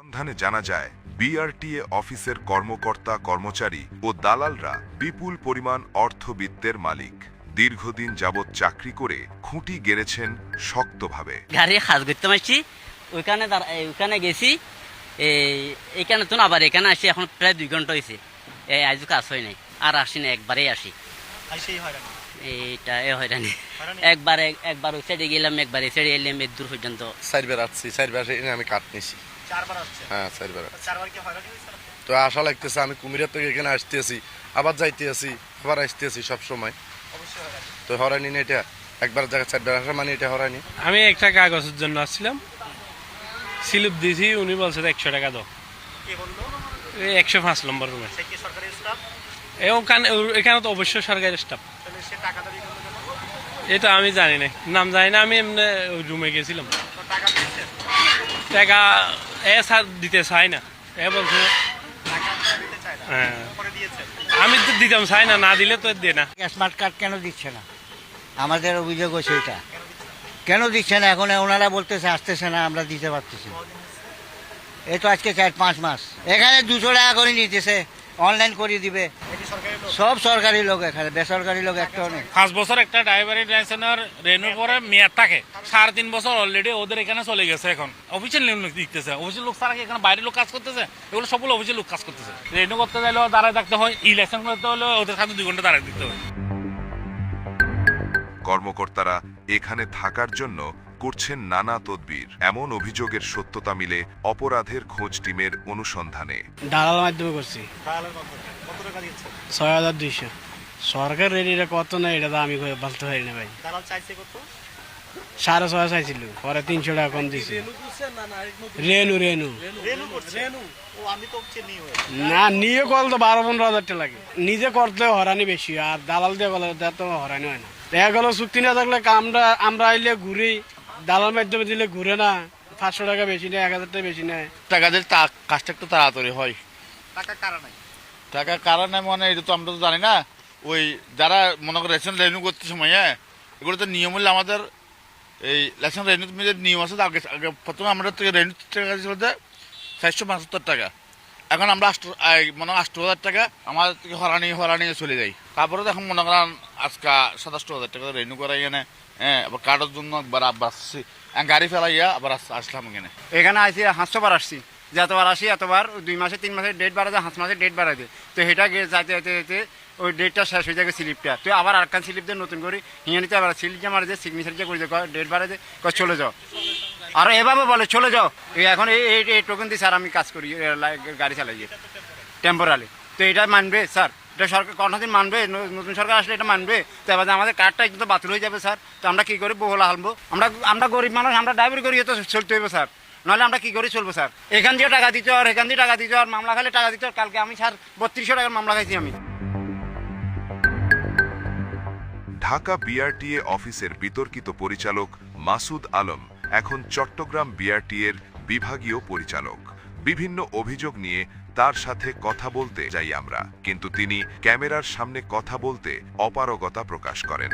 সন্ধানে জানা যায়, বিআরটিএ অফিসের কর্মকর্তা, কর্মচারী ও দালালরা বিপুল পরিমাণ অর্থবিত্তের মালিক। দীর্ঘদিন যাবৎ চাকরি করে খুঁটি গেড়েছেন শক্তভাবে। গাড়ি কাজ করতে পারছি ওইখানে ওইখানে গেছি, এই এইখানে তো আবার এখানে আসি, এখন প্রায় দুই ঘণ্টা হয়েছে আজও কাজ হয় নাই, আর আসি না, একবারেই আসি। এইটা এ হয়রানি? একবার একবার ওই সাইডে গেলাম একবার এই সাইডে এলাম এর দূর পর্যন্ত। চারবার আসছি চারবার এনে আমি কাট নিছি। হ্যাঁ চারবার? তো আশা লাগতেছে আমি কুমিরের থেকে এখানে আসতেছি আবার যাইতে আছি আবার আসতেছি সব সময়। অবশ্যই হয়রানি। তো হরানি না এটা একবার জায়গায় চারবার আসা মানে এটা হরানি আমি একটা কাগজের জন্য আসছিলাম। স্লিপ দিয়েছি উনি বলছে একশো টাকা দাও। এই একশো পাঁচ নম্বর রুমে। সরকারি স্টাফ? এ ওখানে এখানে তো অবশ্যই সরকারি স্টাফ তাহলে সে টাকা দাবি করল কেন? এটা আমি জানি না। নাম জানি না আমি এমনি রুমে গেছিলাম। টাকা এ স্যার দিতে চাই না। এ বলছে টাকা দিতে চায় না। হ্যাঁ। আমি তো দিতাম চাই না না দিলে তো দে না। স্মার্ট কার্ড কেন দিচ্ছে না? আমাদের অভিযোগ হচ্ছে এটা। কেন দিচ্ছে না? এখন ওনারা বলতেছে আসতেছে না আমরা দিতে পারতেছি না। এই তো আজকে চার পাঁচ মাস। এখানে দুশো টাকা করে নিতেছে। অনলাইন করে দিবে। এটি সরকারি লোক? সব সরকারি লোক এখানে বেসরকারি লোক একটা নেই। পাঁচ বছর একটা ড্রাইভারি লাইসেন্সের রেনুর পরে মেয়াদ থাকে। সাড়ে তিন বছর অলরেডি ওদের এখানে চলে গেছে এখন। অফিসিয়াল লোক দিতেছে। অফিসিয়াল লোক ছাড়া এখানে বাইরের লোক কাজ করতেছে? এগুলো সবগুলো অফিসিয়াল লোক কাজ করতেছে। রেনু করতে চাইলেও দাঁড়ায় থাকতে হয় ই লাইসেন্স করতে হলে ওদের সাথে দুই ঘণ্টা দাঁড়ায় দিতে হয়। কর্মকর্তারা এখানে থাকার জন্য করছেন নানা তদবির। এমন অভিযোগের সত্যতা মিলে অপরাধের খোঁজ টিমের অনুসন্ধানে। দালাল মাধ্যমে করছি। ছয় হাজার দুইশো। সরকার রেডিটা কত না এটা তো আমি বলতে পারি না ভাই। দালাল চাইছে কত? সাড়ে ছয় চাইছিল পরে তিনশো টাকা কম দিছি। রেনু রেনু রেনু। করছে রেনু ও আমি তো চিনি না নিয়ে কল তো বারো পনেরো হাজার টাকা লাগে। নিজে করতে হরানি বেশি আর দালাল দিয়ে গেলে তো হরানি হয় না। দেখা গেল চুক্তি না থাকলে আমরা আমরা আইলে ঘুরি দালাল মাধ্যমে দিলে ঘুরে না পাঁচশো টাকা বেশি নেয় এক হাজার টাকা বেশি নেয়। টাকা দিলে তা- কাজটা একটু তাড়াতাড়ি হয়। টাকা কারা নাই টাকা কারণে মানে এটা তো আমরা তো জানি না। ওই যারা মনে করে রেশন রেনু করতে সময় হ্যাঁ এগুলো তো নিয়ম হলে আমাদের এই রেশন রেনু যে নিয়ম আছে আগে আগে প্রথমে আমরা থেকে রেনু টাকা ছিল যে চারশো পঁচাত্তর টাকা। এখন আমরা আষ্ট মনে হয় আষ্ট হাজার টাকা আমাদের থেকে হরানি হরানি চলে যাই তারপরে তো এখন মনে করেন আজকে সাতাশটো হাজার টাকা রেনু করাই এনে হ্যাঁ আবার কার্ডের জন্য একবার আসছি। গাড়ি ফেলাইয়া আবার আসলাম এখানে। এখানে আসি হাঁসশোবার আসছি। যে এতবার আসি, এতবার দুই মাসে, তিন মাসে ডেট বাড়াতে হাঁস মাসে ডেট বাড়াতে তো সেটা যাইতে যেতে যেতে ওই ডেটটা শেষ হয়ে যাবে স্লিপটা। তুই আবার আরেকখান স্লিপ দিয়ে নতুন করে হিঁয়ে নিতে আবার স্লিপ যে মারে যে সিগনেচার যে করে ডেট বাড়াতে কয় চলে যাও। আর এভাবে বলে, চলে যাও। এখন এই এই টোকেন দিয়ে স্যার আমি কাজ করি গাড়ি চালাই টেম্পোরালি তো এটা মানবে, স্যার? এটা সরকার কর্ণদিন মানবে? নতুন সরকার আসলে এটা মানবে? তো এবার আমাদের কার্ডটা কিন্তু বাতিল হয়ে যাবে, স্যার। তো আমরা কী করে? বহলা হালবো আমরা আমরা গরিব মানুষ, আমরা ড্রাইভার করি তো চলতে হবে স্যার। নাহলে আমরা কি করে? চলবো, স্যার। এখান দিয়ে টাকা দিতে আর এখান দিয়ে টাকা দিতে আর মামলা খালে টাকা দিতে কালকে আমি, স্যার, বত্রিশশো টাকার মামলা খাইছি আমি। ঢাকা বিআরটিএ অফিসের বিতর্কিত পরিচালক মাসুদ আলম, এখন চট্টগ্রাম বিআরটিএর বিভাগীয় পরিচালক। বিভিন্ন অভিযোগ নিয়ে তার সাথে কথা বলতে যাই আমরা। কিন্তু তিনি ক্যামেরার সামনে কথা বলতে অপারগতা প্রকাশ করেন।